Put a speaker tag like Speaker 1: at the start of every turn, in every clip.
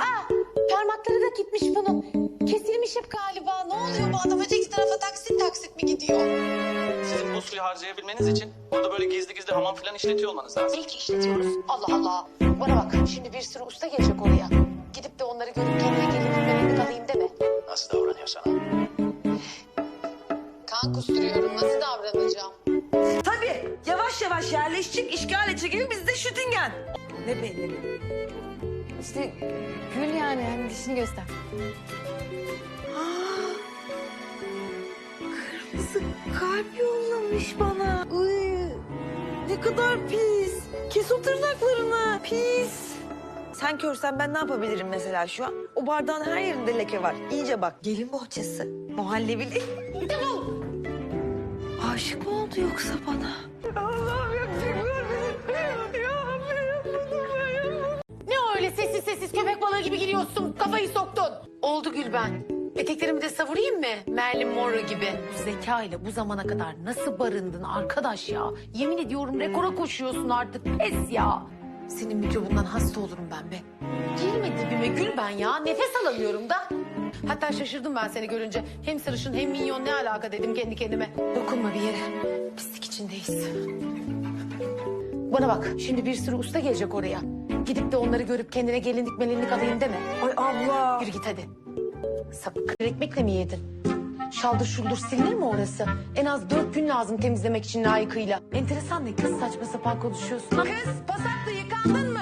Speaker 1: Aa, parmakları da gitmiş bunun. Kesilmiş hep galiba. Ne oluyor bu adam? Öteki tarafa taksit taksit mi gidiyor?
Speaker 2: Sizin bu suyu harcayabilmeniz için burada böyle gizli gizli hamam falan işletiyor olmanız lazım.
Speaker 1: İyi ki işletiyoruz. Allah Allah. Bana bak şimdi bir sürü usta gelecek oraya. Gidip de onları görüp kendine gelin gitmelerini alayım deme.
Speaker 2: Nasıl davranıyor sana?
Speaker 1: Kan kusturuyorum. Nasıl davranacağım?
Speaker 3: Tabii yavaş yavaş yerleşecek, işgal edecek gibi bizde şütingen. Ne belli.
Speaker 4: İşte gül yani hani dişini göster.
Speaker 3: Kırmızı kalp yollamış bana. Uy, ne kadar pis. Kes o tırnaklarını. Pis. Sen körsen ben ne yapabilirim mesela şu an? O bardağın her yerinde leke var. İyice bak. Gelin bohçası. Muhallebili. Aşık mı oldu yoksa bana? Allah'ım yapacaklar
Speaker 1: balığı gibi giriyorsun. Kafayı soktun. Oldu Gülben. Eteklerimi de savurayım mı? Marilyn Monroe gibi. Bu zeka ile bu zamana kadar nasıl barındın arkadaş ya? Yemin ediyorum rekora koşuyorsun artık. Pes ya. Senin mikrobundan hasta olurum ben be. Girme dibime Gülben ya. Nefes alamıyorum da. Hatta şaşırdım ben seni görünce. Hem sarışın hem minyon ne alaka dedim kendi kendime. Dokunma bir yere. Pislik içindeyiz. Bana bak şimdi bir sürü usta gelecek oraya. Gidip de onları görüp kendine gelinlik melinlik alayım deme.
Speaker 3: Ay abla.
Speaker 1: Yürü git hadi. Sapık. Ekmekle mi yedin? Şaldır şuldur silinir mi orası? En az dört gün lazım temizlemek için layıkıyla. Enteresan ne kız saçma sapan konuşuyorsun. Kız pasaklı yıkandın mı?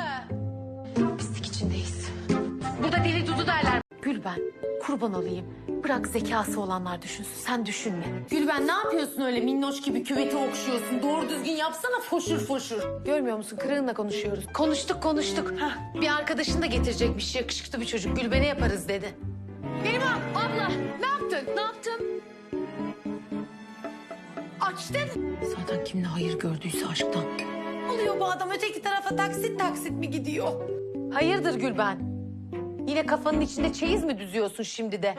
Speaker 1: Gülben kurban olayım. Bırak zekası olanlar düşünsün. Sen düşünme. Gülben ne yapıyorsun öyle minnoş gibi küveti okşuyorsun? Doğru düzgün yapsana foşur foşur. Görmüyor musun? Kırığınla konuşuyoruz. Konuştuk konuştuk. Bir arkadaşın da getirecekmiş yakışıklı bir çocuk. Gülben'e yaparız dedi. Neriman abla ne yaptın? Ne yaptın? Açtın. Zaten kim ne hayır gördüyse aşktan. Oluyor bu adam öteki tarafa taksit taksit mi gidiyor? Hayırdır Gülben? Yine kafanın içinde çeyiz mi düzüyorsun şimdi de?